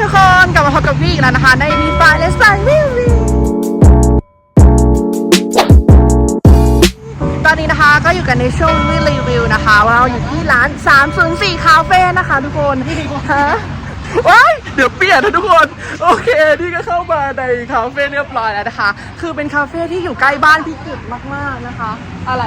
ทุกคน กลับมาพบกับพี่อีกแล้วนะคะ ในมีไฟและสายวิววิวตอนนี้นะคะก็อยู่กันในช่วงรีวิวนะคะ เราอยู่ที่ร้าน 304 คาเฟ่นะคะทุกคนฮะว้ายเดี๋ยวเปลี่ยนนะทุกคน โอเคนี่ก็เข้ามาในคาเฟ่เรียบร้อยแล้วนะคะ คือเป็นคาเฟ่ที่อยู่ใกล้บ้านพี่กิจมากๆนะคะ อะไร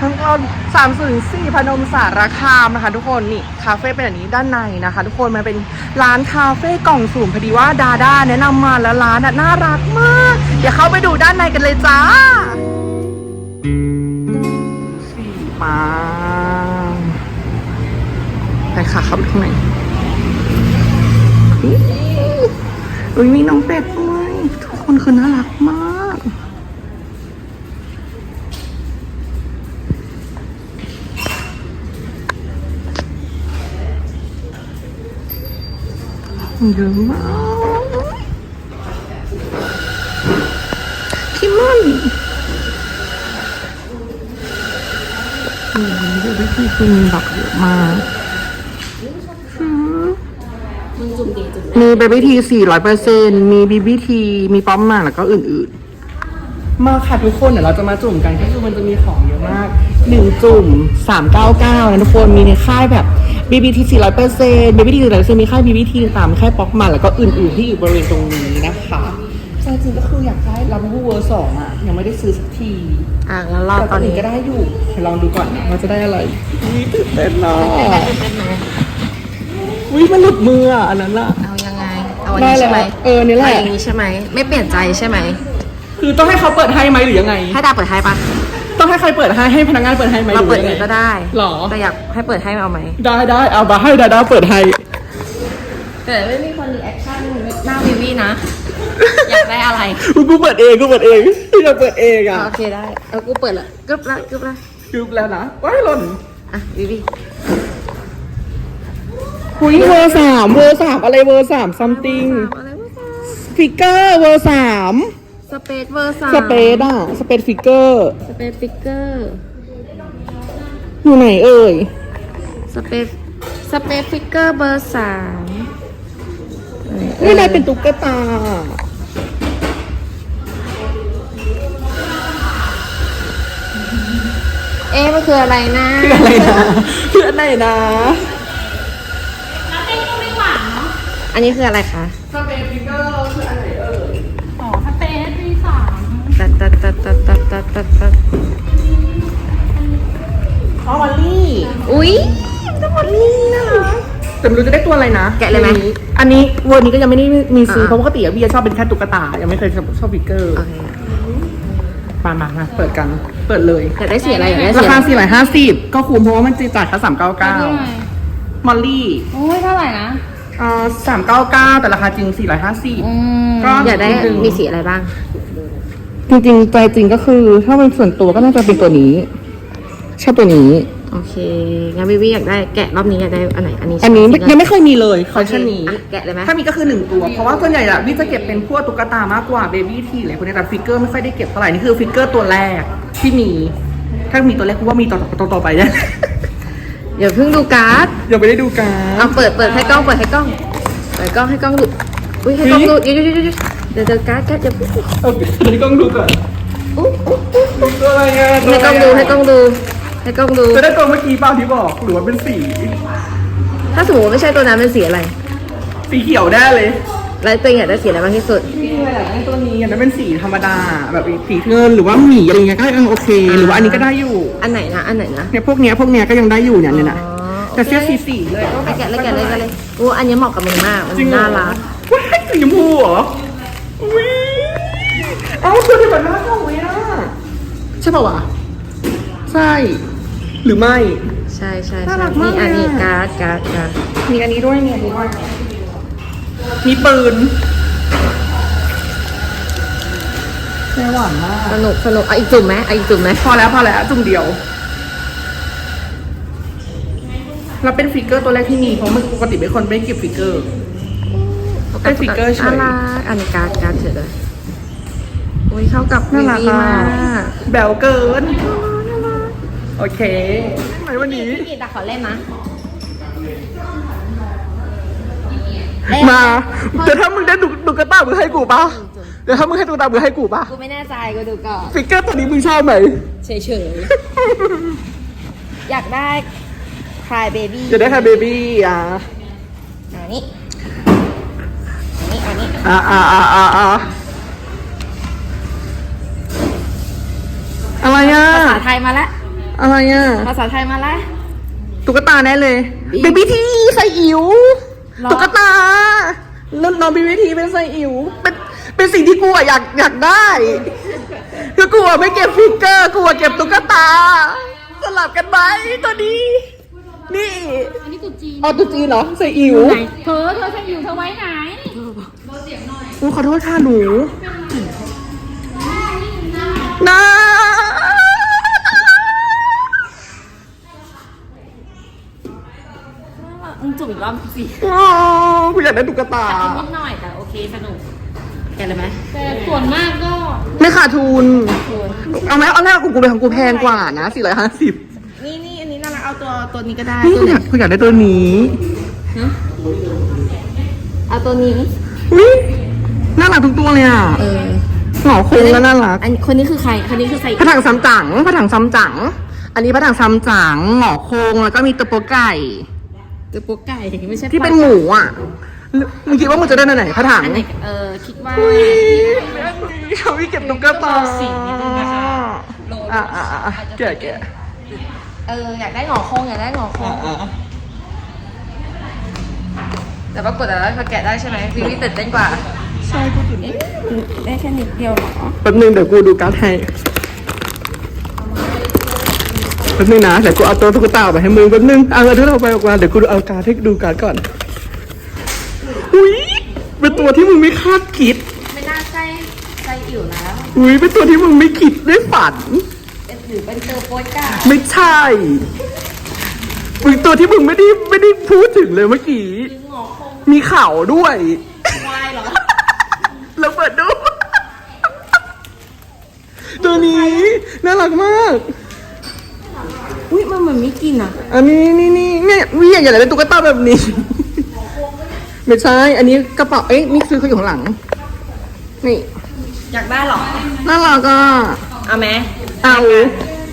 ทั้งเราสามศูนย์สี่พนมสารคามนะคะ ทุกคนนี่คาเฟ่เป็นแบบนี้ด้านในนะคะ ทุกคนมันเป็นร้านคาเฟ่กล่องสุ่มพอดีว่าดาด้าแนะนำมาแล้วร้านน่ะน่ารักมาก เดี๋ยวเข้าไปดูด้านในกันเลยจ้าสี่มาไปค่ะเข้าไปข้างในอุ้ยมีน้องเป็ดด้วยทุกคนคือน่ารักมาก เยอะมากคิมมอนโอ้โหเดี๋ยวพี่คุณมีบักเยอะมากมีเบบี้ทีสี่ร้อยเปอร์เซ็นมีบีบีที มีป๊อปมาแล้วก็อื่นๆ มาค่ะทุกคนเดี๋ยวเราจะมาจุ่มกันก็คือมันจะมีของเยอะมากหนึ่งจุ่มสามเก้าเก้านะทุกคนมีในค่ายแบบ BBT 400เปอร์เซ็นต์ BBT 400เปอร์เซ็นต์มีค่าย BBT ตามค่ายป๊อกมาแล้วก็อื่นๆที่อยู่บริเวณตรงนี้นะคะใจจริงก็คืออยากได้ลาบูเวอร์สองอะ ยังไม่ได้ซื้อสักทีอะงั้นรอแต่ตตออนนนี้นี้ก็ได้อยู่เดี๋ยวลองดูก่อนนะว่าจะได้อะไรอุ๊ยตื่นเต้นนะวิมันหลุดมืออะอันนั้นอะ เอายังไง เอาอันได้นี้เลยใช่ไหมเออนี่แหละาอย่างนี้ใช่ไหม ไม่เปลี่ยนใจใช่ไหมคือต้องให้เขาเปิดให้ไหมหรือยังไง ให้ดาเปิดให้ปะต้อง ให้ใครเปิดให้ให้พนักงานเปิดให้ไหมเราหรือเปิดยังเอไงงก็ได้หรอแต่อยากให้เปิดให้เอาไหมได้ได้เอามาให้ดาดาเปิดให้ แต่ไม่มีคนรีแอคชั่นหน้าวิวีนะ อยากได้อะไร กูเปิดเองกูเปิดเองอยากเปิดเองอะโอเคได้เอากูเปิดละกึบละกึบละกึบแล้วนะว้ายหล่นอะวิวีคุยเวอร์สามเวอร์สามอะไรเวอร์สามซัมติงอะไรวะฟิกเกอร์เวอร์สาม สเปซเวอร์สามสเปซอะ สเปซฟิกเกอร์ สเปซฟิกเกอร์ อยู่ไหนเอ่ย สเปซสเปซฟิกเกอร์เบอร์สามนี่นายเป็นตุ๊กตา เอ๊ะมันคืออะไรนะคืออะไรนะคืออันไหนนะอันนี้คืออะไรคะ สเปซฟิกเกอร์คืออันไห อ๋อวันลี่อุ๊ยน้ำมันนี่นะแต่ไม่รู้จะได้ตัวอะไรนะแกะเลยไหมอันนี้เวอร์นี้ก็ยังไม่ได้มีซื้ออ่าเพราะปกติอะพี่จะชอบเป็นแค่ตุ๊กตา ยังไม่เคยชอบชอบฟิกเกอร์โอเคมามามาเปิดกัน เปิดเลยอยากได้สีอะไรอยากได้ราสีคาอะไร450ก็คุ้มเพราะว่ามันจะจ่ายแค่399มอลลี่โอ้ยเท่าไหร่นะอ่า399แต่ราคาจริง450อืมก็อยากได้นินึงมีสีอะไรบ้าง จริงๆใจจริงก็คือ ถ้าเป็นส่วนตัวก็น่าจะเป็นตัวนี้ ชอบตัวนี้ โอเค งั้นวิวีอยากได้แกะรอบนี้อยากได้อันไหน อันนี้อันนี้ใช่หยังไม่เคยมีเลยคอลเลคชันนี้ อะแกะเลยไหมถ้ามีก็คือหนึ่งตัว เพราะว่าส่วนใหญ่อะพี่จะเก็บเป็นพวกตุ๊กตามากกว่าเบบี้ทีอะไรพวกนี้แต่ฟิกเกอร์ไม่ค่อยได้เก็บเท่าไหร่นี่คือฟิกเกอร์ตัวแรกที่มี ถ้ามีตัวแรกกูว่ามีต่อต่อต่อไปเนี่ยเดี๋ยวเพิ่งดูการ์ดยังไม่ได้ดูการเอาเปิดเปิดให้กล้องเปิดให้กล้องเปิดกล้องให้กล้องดูอุ้ยให้กล้องดูเดี๋ยวเดี๋ยวเดี๋ยวเดี๋ยวเดี๋ยวการ์ดการ์ดเดี๋ยวอุ๊ยโอเคให้กล้องดูก่อนอุ๊ยอุ๊ยอุ๊ยตัวอะไรอะให้กล้องดูให้กล้องดู ให้กล้องดู จะได้ตัวเมื่อกี้เปล่าที่บอกหรือว่าเป็นสีถ้าสมมติว่าไม่ใช่ตัวนั้นเป็นสีอะไรสีเขียวแน่เลยแล้วตัวเองอยากได้สีอะไรมากที่สุดจริงๆอยากได้ตัวนี้อยากได้เป็นสีธรรมดา แบบสีเงินหรือว่าหมีอะไรเงี้ยก็ยังโอเค หรือว่าอันนี้ก็ได้อยู่ อันไหนนะ อันไหนนะเนี่ยพวกเนี้ยพวกเนี้ยก็ยังได้อยู่เนี่ยเนี่ยนะอ๋อโอเคแต่เสื้อสีสีเลยก็ไปแกะเลยแกะเลยแกะเลยโอ้อันนี้เหมาะกับมึงมากมันจริงเหอน่ารักว้ายสีชมพูเหรออุ้ยเอ้าตัวที่แบบน่าเข้าไว้อะใช่ป่าวะใช่ หรือไม่ ใช่ใช่น่าใช่รักมากนี่อันนี้เลยอะ การ์ดการ์ดการ์ดมีอันนี้ด้วยมีอันนี้ด้วย มีปืน แม่หวานมาก สนุกสนุกเอาอีกจุ่มไหมเอาอีกจุ่มไหมพอแล้วพอแล้วจุ่มเดียวแล้วเป็นฟิกเกอร์ตัวแรกที่มี เพราะมันปกติเป็นคนไม่เก็บฟิกเกอร์เป็นฟิกเกอร์เฉยน่ารักอันนี้การ์ดการ์ดเฉยเลยอุ้ยเข้ากับน่ารักวีวีอะ มาก แบวเกินโอเคไหมวันนี้ พี่กีดขอเล่นนะมาแต่ถ้ามึงได้ดูดูกระต้ามึงให้กูปะเดี๋ยวถ้ามึงให้ดูกระต้ามึงให้กูปะกูไม่แน่ใจกูดูก่อนฟิกเกอร์ตัวนี้มึงชอบไหม เฉยๆ อยากได้คลายเบบี้จะได้ค่ะเบบี้อะอันนี้อันนี้อันนี้อ่าอ่าอ่าอ่าอ่าอะไรอะ ภาษาไทยมาแล้ว อะไรอะ ภาษาไทยมาแล้วตุ๊กตาแน่เลยเบบี้ทีใส่อิ๋วหรอ ตุ๊กตาน้องน้องเบบี้ทีเป็นใส่อิ๋วเป็นเป็นสิ่งที่กูอะอยากอยากได้คือกูอะไม่เก็บฟิกเกอร์กูอะเก็บตุ๊กตา สลับกันไหมตัวนี้ นี่อันนี้ตุ๊จีนเอาตุ๊จีนเหรอใส่อิ๋วไหนเธอเธอฉันอยู่เธอไว้ไหน อุ๊ยขอโทษค่ะหนูนะ มึงจุ่มอีกรอบสิอ๋อกูอยากได้ตุ๊กตานิดหน่อยแต่โอเคสนุกแกเลยไหมแต่ส่วนมากก็ไม่ขาดทุน เอาไหมเอาแรกของกูไปของกูแพงกว่านะสี่ร้อยห้าสิบนี่นี่อันนี้น่ารักเอาตัวตัวนี้ก็ได้นี่ตัวกูอนี้ยากกูอยากได้ตัวนี้เอาตัวนี้อุ้ยน่ารักทุกตัวเลยอะเออหงอคงก็น่ารักอันคนนี้คือใคร คนนี้คือใครผถังซ้ำจังผถังซ้ำจัง อันนี้ผถังซ้ำจังหงอคงแล้วก็มีตัวโปไก่ ตัวโป๊กไก่ไม่ใช่ที่เป็นหมูอะมึงคิดว่ามึงจะได้อันไหนผถังอันไหนเออคิดว่า อุ้ยเขามีเก็บตุ๊กตาสีนิดนึงนะคะอะอะอะแกะแกะเอออยากได้หงอคงอยากได้หงอคงแต่ปรากฏแล้วพอแกะได้ใช่ไหมวิวตื่นเต้นกว่า ใช่กูตื่นเต้นได้แค่นิดเดียวเหรอแป๊บนึงเดี๋ยวกูดูการ์ดให้ แป๊บนึงนะเดี๋ยวกูเอาตัวตุ๊กตาออกไปให้มึงแป๊บนึงเอาเงินที่เราไปออกมาเดี๋ยวกูดูเอาการ์ดให้ดูการ์ดก่อนอุ้ยเป็นตัวที่มึงไม่คาดคิด ไม่น่าใช่ใช่อิ๋วแล้ว อุ้ยเป็นตัวที่มึงไม่คิดไม่ฝันเป็นหรือเป็นเตอร์โป๊กไก่ไม่ใช่มึงตัวที่มึงไม่ได้ไม่ได้พูดถึงเลยเมื่อกี้หงอคงมีเข่าด้วยควายเหรอแล้วเปิดดูตัวนี้น่ารักมาก อุ้ยมันเหมือนไม่กินอะอันนี้นี่นี่เนี่ยวิอยากได้ตุ๊กตาแบบนี้ ไม่ใช่ อันนี้กระเป๋า เอ้ยนี่ซื้อเขาอยู่ข้างหลัง นี่ อยากได้เหรอ น่ารักอะ เอาไหมเอา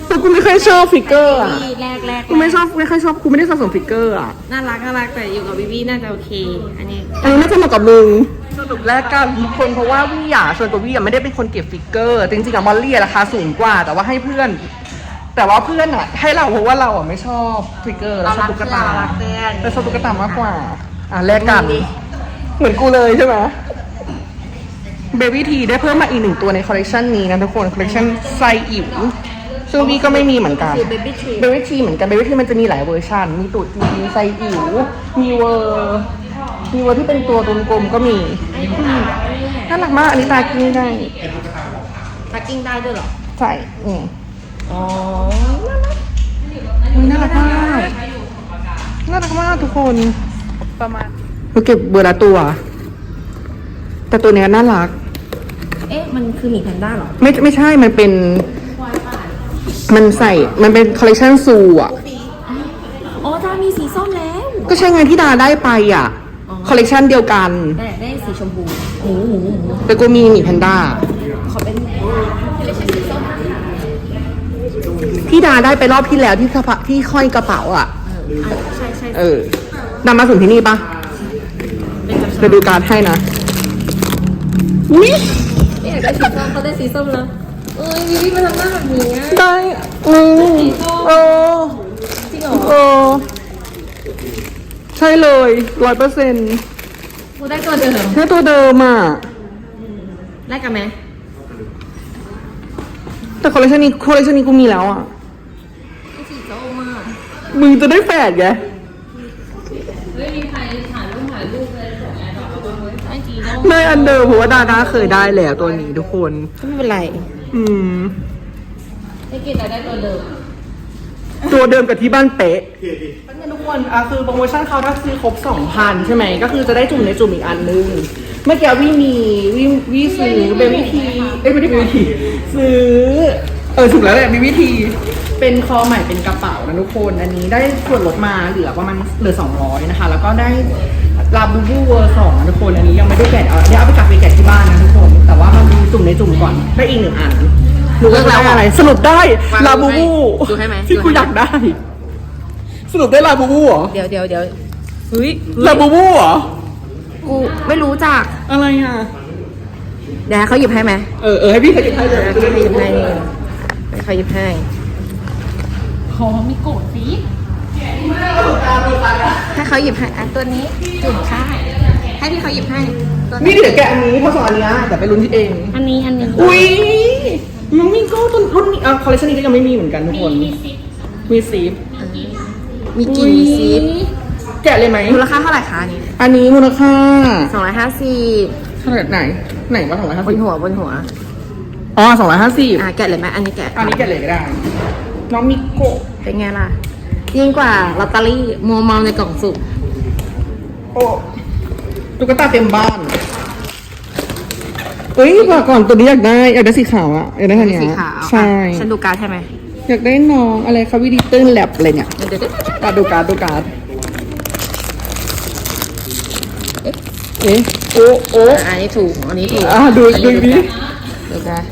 แต่กูไม่ค่อยชอบฟิกเกอร์อะพี่แรกแรกกูไม่ชอบไม่ค่อยชอบกูไม่ได้สะสมฟิกเกอร์อะ น่ารักน่ารักแต่อยู่กับวิวีน่าจะโอเค อันนี้อันนี้น่าจะเหมาะกับมึงสรุปแรกกันทุกคนเพราะว่าวี่อะส่วนตัววี่อะไม่ได้เป็นคนเก็บฟิกเกอร์ จริงๆอะมอลลี่อะราคาสูงกว่า แต่ว่าให้เพื่อน แต่ว่าเพื่อนอะ ให้เราเพราะว่าเราอะไม่ชอบฟิกเกอร์เราชอบตุ๊กตารักเพื่อนแต่ชอบตุ๊กตามากกว่า อะแลกกัน เหมือนกูเลยใช่ไหมเบบี้ทีได้เพิ่มมาอีกหนึ่งตัวในคอลเลกชันนี้นะทุกคนคอลเลกชันไซอิ๋วซึ่งวี่ก็ไม่มีเหมือนกัน คือเบบี้ทรีเบบี้ทีเหมือนกันเบบี้ทีมันจะมีหลายเวอร์ชันมีตูดจีนไซอิ๋วมีเวอร์มีเวอร์ที่เป็นตัวกลมๆก็มีน่ารักมากอันนี้ตากิ้งได้ ทักกิ้งได้ด้วยเหรอ ใส่นี่ อ๋ออุ๊ยน่ารักมากน่ารักมากทุกคนประมาณเราเก็บเบอร์ละตัว แต่ตัวเนี้ยน่ารัก เอ๊ะ มันคือหมีแพนด้าเหรอ ไม่ไม่ใช่ มันเป็น มันใส่ มันเป็นคอลเลคชันซูอะ อ๋อจ้ามีสีส้มแล้ว ก็ใช่ไงที่ดาได้ไปอะ คอลเลกชันเดียวกันแต่ได้สีชมพูหมูหมูหมูแต่กูมีหมีแพนด้า ขอเป็น ที่ดาได้ไปรอบที่แล้วที่กระเป๋าที่ห้อยกระเป๋าอะ ใช่ใช่เออดามาถึงที่นี่ปะเป็นกระจะดูการ์ดให้นะอุ้ยเอ๊ะได้สีส้มเขาได้สีส้มแล้วเอ้ยวิวีมาทำหน้าแบบนี้อะได้อืมเออจริงเหรอเออใช่เลยร้อยเปอร์เซ็นต์กูได้ตัวเดิมแค่ตัวเดิมอะได้กันไหมแต่คอลเลคชันนี้คอลเลคชันนี้กูมีแล้วอะได้สีส้มอะ มึงจะได้แฝดไงไม่มีใครถ่ายรูปถ่ายรูปเลยส่งแอร์ดรอปมาไว้ได้สีส้มได้อันเดิมเพราะว่าดาดาเคยได้แล้วตัวนี้ทุกคนไม่เป็นไร อืมได้กินแต่ได้ตัวเดิมตัวเดิมกับที่บ้านเป๊ะทุกคนอะคือโปรโมชั่นเขาถ้าซื้อครบ2,000 ใช่ไหม ก็คือจะได้จุ่มในจุ่มอีกอันนึง เมื่อกี้วี่มีวี่วี่ซื้อเบบี้ที เอ้ยไม่ได้เบบี้ที ซื้อ เออถูกแล้วแหละเบบี้ที เป็นคอใหม่เป็นกระเป๋านะทุกคน อันนี้ได้ส่วนลดมาเหลือประมาณเหลือ 200 นะคะ แล้วก็ได้ลาบูบูเวอร์สองทุกคน อันนี้ยังไม่ได้แกะเอาเดี๋ยวเอาไปกลับไปแกะที่บ้านนะทุกคน แต่ว่ามาดูจุ่มในจุ่มก่อน ได้อีกหนึ่งอันหนูก็ได้อะไร สรุปได้ลาบูบูดูให้ไหมที่กูอยากได้ สรุปได้ลาบูบูเหรอ เดี๋ยวเดี๋ยวเดี๋ยวเฮ้ยลาบูบูเหรอ กูไม่รู้จัก อะไรอะ เดี๋ยวให้เขาหยิบให้ไหมเออเออให้พี่เขาหยิบให้เลยให้เขาหยิบให้นี่ให้เขาหยิบให้ข อมีโกรธสิให้เขาหยิบให้อะตัวนี้จุ่มค่ะให้พี่เขาหยิบให้ตัวนี่เดี๋ยวแกะอันนี้เพราะสองอันเนี้ยแต่ไปลุ้นที่เอง อันนี้อันนี้อุ้ยยังมีก็ต้นรุ่นนี้อะคอลเลคชันนี้ก็ยังไม่มีเหมือนกันทุกคนมีซีฟมีกลิ่นมีซีฟแกะเลยไหมมูลค่าเท่าไหร่คะอันนี้อันนี้มูลค่าสองร้อยห้าสิบเท่าไหร่ไหน ไหนว่าสองร้อยห้าบสินบหัวบนหัว อ๋อสองร้อยห้าสิบอะแกะเลยไหมอันนี้แกะ อันนี้แกะเลยก็ได้ น้องมิโกะเป็นไงล่ะ ยิ่งกว่าลอตเตอรี่มัวเมาในกล่องสุ่มโอ้ตุ๊กตาเต็มบ้านเฮ้ยบอกก่อนตัวนี้อยากได้อยากได้สีขาวอะอยากได้คันเนี้ยสีขาวใช่อะฉันดูการ์ดใช่ไหมอยากได้น้องอะไรคาวิดีเติ้ลแลบอะไรเนี่ยเดี๋ยวเดี๋ยวเดี๋ยวอะดูการ์ดดูการ์ดเอ๊ะโอ้โอ้อะอันนี้ถูกอันนี้ถูกอะดูดูดิดูการ์ด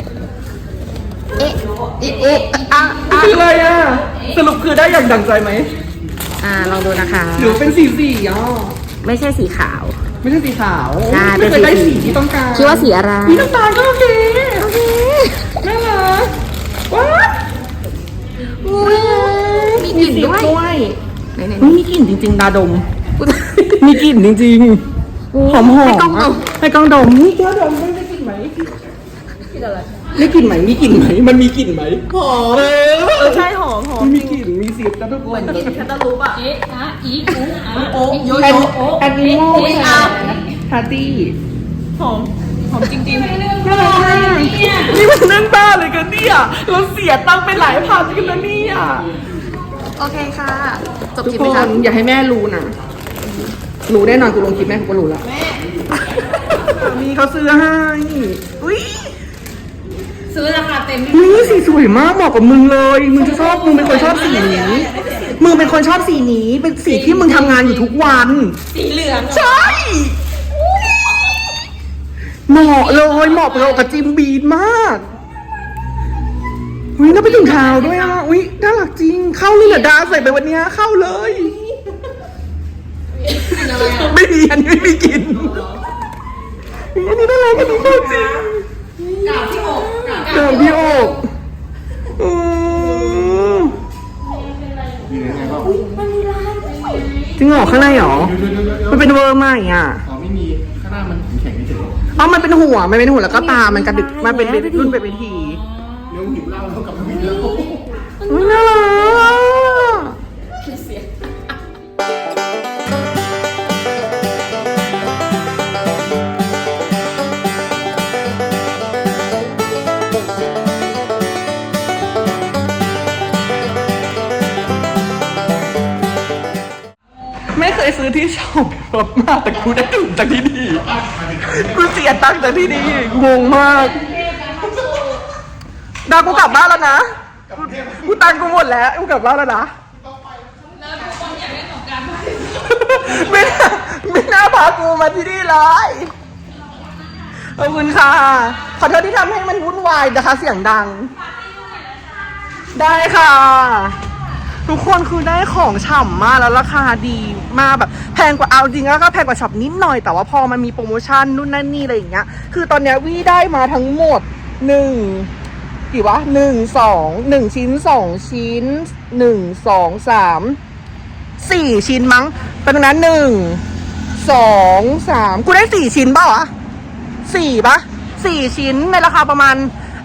เอ๊ะเอ๊ะเอ๊ะอะอะ คืออะไรอะ สรุปคือได้อย่างดังใจไหมอะลองดูนะคะ หรือเป็นสีสีอะไม่ใช่สีขาว ไม่ใช่สีขาวใช่ไม่เคยได้เป็นสี สีที่ต้องการคิดว่าสีอะไร สีน้ำตาลก็โอเคโอเคน่ารักว้าอุ้ยมีกลิ่นด้วยด้วยไหนไหนเฮ้ยมีกลิ่นจริง ๆ ดาดมกูมีกลิ่นจริงๆ หอมหอมให้กล้องดมให้กล้องดมนี่แก้วดมไม่ได้กลิ่นไหมได้กลิ่นไหมมีกลิ่นไหมมันมีกลิ่นไหมหอมเออใช่หอมหอมมันมีกลิ่นมีเสียงนะทุกคนฉันจะรู้ป่ะเอ๊ะอะอีอูอะโอ๊ะโยแอนโย่โอ๊ะแอนนิมอลไม่ใช่ฮาร์ตี้หอมหอมจริงๆนี่มันนั่นบ้าเลยกันเนี่ยเราเสียตังค์ไปหลายพันกันแล้วเนี่ยโอเคค่ะ จบทุกคลิปคไหมคะนอย่าให้แม่รู้นะ รู้แน่นอนกูลงคลิปแม่กูก็รู้แล้วมีเขาซื้อให้ อุ้ย ซื้อราคาเต็มอุ้ยสีสวยมากเหมาะกับมึงเลย มึงจะชอบมึงเป็นคนชอบสีนี้ มึงเป็นคนชอบสีนี้ เป็นสีที่มึงทำงานอยู่ทุกวัน สีเหลืองใช่เหมาะเลยเหมาะกับจิมบีนมากอุ้ยน่าไปถึงเท้าด้วยอะอุ้ยน่ารักจริง เข้าเลยเหรอดาใส่ไปวันเนี้ยเข้าเลยไม่มีอันนี้ไม่มีกลินอันนี้น่ารักอันนี้เข้าจริง กาบที่อก กาบที่อกอืมจริงเหรอข้างในเหรอมันเป็นเวอร์ใหม่อะอ๋อไม่มีข้างหน้ามันแข็งเฉยอ๋อมันเป็นหัว มันเป็นหัวแล้วก็ตา มันกระดึกมันเป็นรุ่นเป็นวิธีเดี๋ยวหิวเหล้าเท่ากับไม่มีเหล้าอุ๊ยน่ารัก เคยซื้อที่ชอบรถมากแต่กูได้ถูกจากที่นี่กูเสียตังค์จากที่นี่งงมากดาวกูกลับบ้านแล้วนะกูกูตังค์กูหมดแล้วกูกลับบ้านแล้วนะไม่น่าไม่น่าพากูมาที่นี่เลยขอบคุณค่ะ ขอโทษที่ทำให้มันวุ่นวายนะคะ เสียงดัง ได้ค่ะ ทุกคนคือได้ของฉ่ำมากแล้วราคาดีมากแบบแพงกว่าเอาจริงแล้วก็แพงกว่าช็อปนิดหน่อยแต่ว่าพอมันมีโปรโมชั่นนู่นนั่นนี่อะไรอย่างเงี้ย คือตอนเนี้ยวี่ได้มาทั้งหมดหนึ่งกี่วะหนึ่งสองหนึ่งชิ้นสองชิ้นหนึ่งสองสามสี่ชิ้นมั้งเป็นนั้นหนึ่งสองสามกูได้สี่ชิ้นเปล่าวะสี่ปะสี่ชิ้นในราคาประมาณ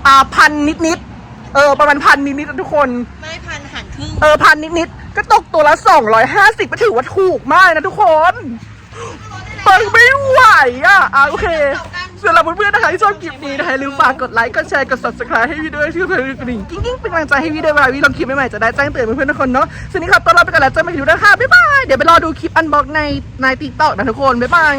อ่าพันนิดๆเออประมาณพันนิดๆทุกคนไม่พันหัน ครึ่ง เออพันนิดๆก็ตกตัวละ 250ก็ถือว่าถูกมากนะทุกคนปังไม่ไหวอะอะโอเคสำหรับเพื่อนๆนะคะที่ชอบคลิปนี้นะคะอย่าลืมฝากกดไลค์กดแชร์กด subscribe ให้วีด้วยที่เพื่อนๆกระดิ่งกิ้งๆเป็นกำลังใจให้วีด้วยเวลาวีลงคลิปใหม่ๆจะได้แจ้งเตือนเพื่อนๆทุกคนเนาะส่วนนี้ครับต้อนรับไปกันแล้วเจอกันใหม่คลิปหน้าค่ะบ๊ายบายเดี๋ยวไปรอดูคลิปอันบ็อกในในติ๊กต็อกนะทุกคนบ๊ายบาย